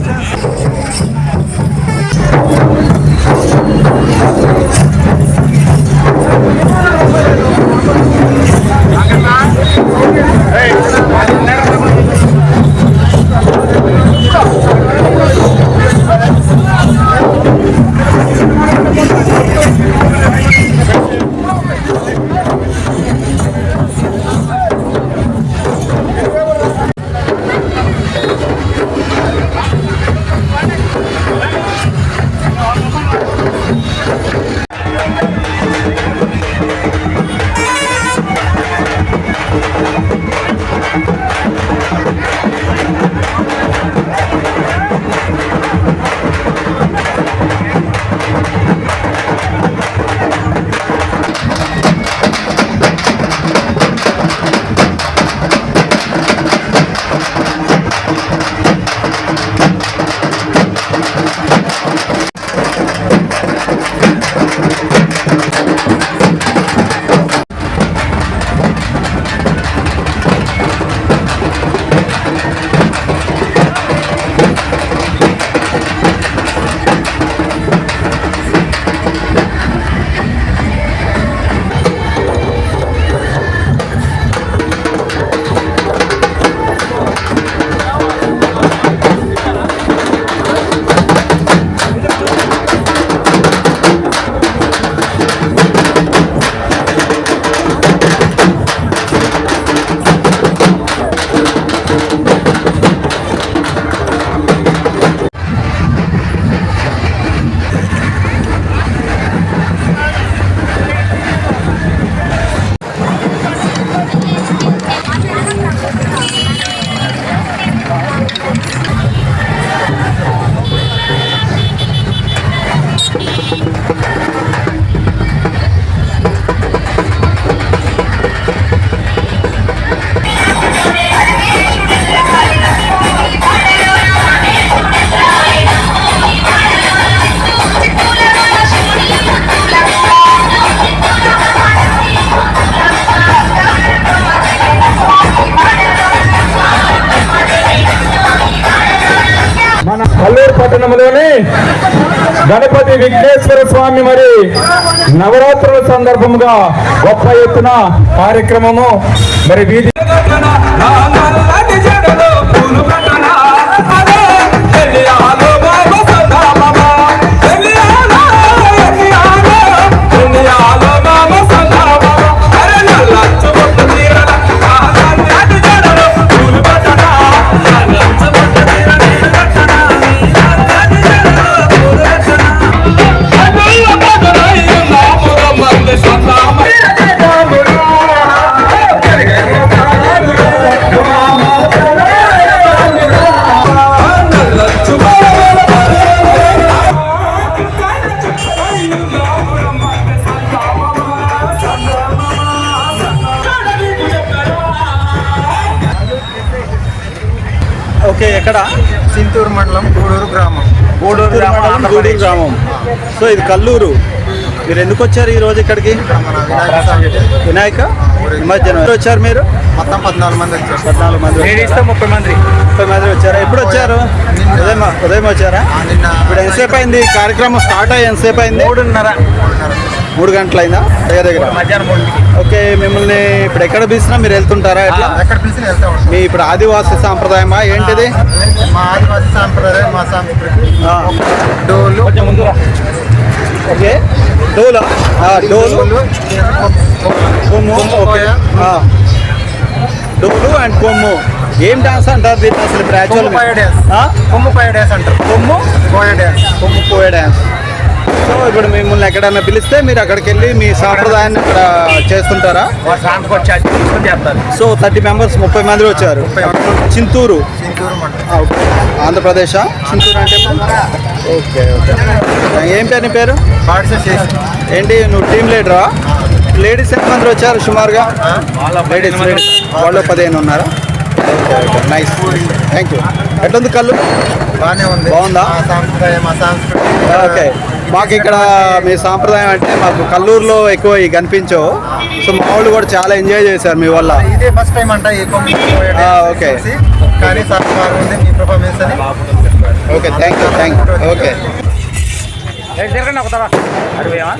願いします。గణపతి విఘ్నేశ్వర స్వామి మరి నవరాత్రుల సందర్భంగా గొప్ప ఎత్తున కార్యక్రమము. మరి వీధి ఓకే ఎక్కడ? చింతూరు మండలం గూడూరు గ్రామం. గూడూరు గ్రామం గూడూరు గ్రామం. సో ఇది కల్లూరు. మీరు ఎందుకు వచ్చారు ఈ రోజు ఇక్కడికి? మన వినాయక నిమజ్జనం. ఎప్పుడు వచ్చారు మీరు? మొత్తం పద్నాలుగు మంది వచ్చారు. పద్నాలుగు మంది లేడీస్ ముప్పై మంది. ముప్పై మంది వచ్చారా? ఎప్పుడు వచ్చారు? ఉదయం ఉదయం వచ్చారా? ఇప్పుడు ఎంతసేపు అయింది? కార్యక్రమం స్టార్ట్ అయ్యి ఎంతసేపు అయింది? మూడున్నర. మూడు గంటలైందా? దగ్గర దగ్గర. మధ్యాహ్నం ఓకే మిమ్మల్ని ఇప్పుడు ఎక్కడ పిలిచినా మీరు వెళ్తుంటారా ఎట్లా? ఎక్కడ పిలిచి వెళ్తా మీ ఇప్పుడు ఆదివాసీ సాంప్రదాయమా? ఏంటిది? మా ఆదివాసీ సాంప్రదాయం మా సంస్కృతి. డోలు. ఓకే. డోలా? డోలు. ఓకే. డోలు అండ్ కొమ్ము. ఏం డాన్స్ అంటారు దీన్ని అసలు ఇప్పుడు యాక్చువల్ కొమ్ము పోయే డ్యాన్స్. కొమ్ము పోయే డ్యాన్స్ అంటారు. కొమ్ము? పోయే డ్యాన్స్ కొమ్ము పోయే డ్యాన్స్ సో ఇప్పుడు మిమ్మల్ని ఎక్కడైనా పిలిస్తే మీరు అక్కడికి వెళ్ళి మీ సాంప్రదాయాన్ని ఇక్కడ చేస్తుంటారా? సో థర్టీ మెంబర్స్ ముప్పై మంది వచ్చారు. చింతూరు. ఆంధ్రప్రదేశా? చింతూరు అంటే ఓకే ఓకే. ఏం పేరు నీ పేరు? ఏంటి నువ్వు టీమ్ లీడరా? లేడీస్ ఎంతమంది వచ్చారు సుమారుగా? Ladies ladies. వాళ్ళు పదిహేను ఉన్నారా? నైస్ థ్యాంక్ యూ ఎట్లుంది కళ్ళు? బాగానే ఉంది. బాగుందా? ఓకే. మాకు ఇక్కడ మీ సాంప్రదాయం అంటే మాకు కల్లూరులో ఎక్కువ ఇవి కనిపించవు. సో మా వాళ్ళు కూడా చాలా ఎంజాయ్ చేశారు మీ వల్ల. ఇదే ఫస్ట్ టైం అంట ఓకే. కానీ సార్ బాగుంది మీ పర్ఫార్మెన్స్ అని. Okay thank you thank you okay. జరగండి ఒక తర అడివేమా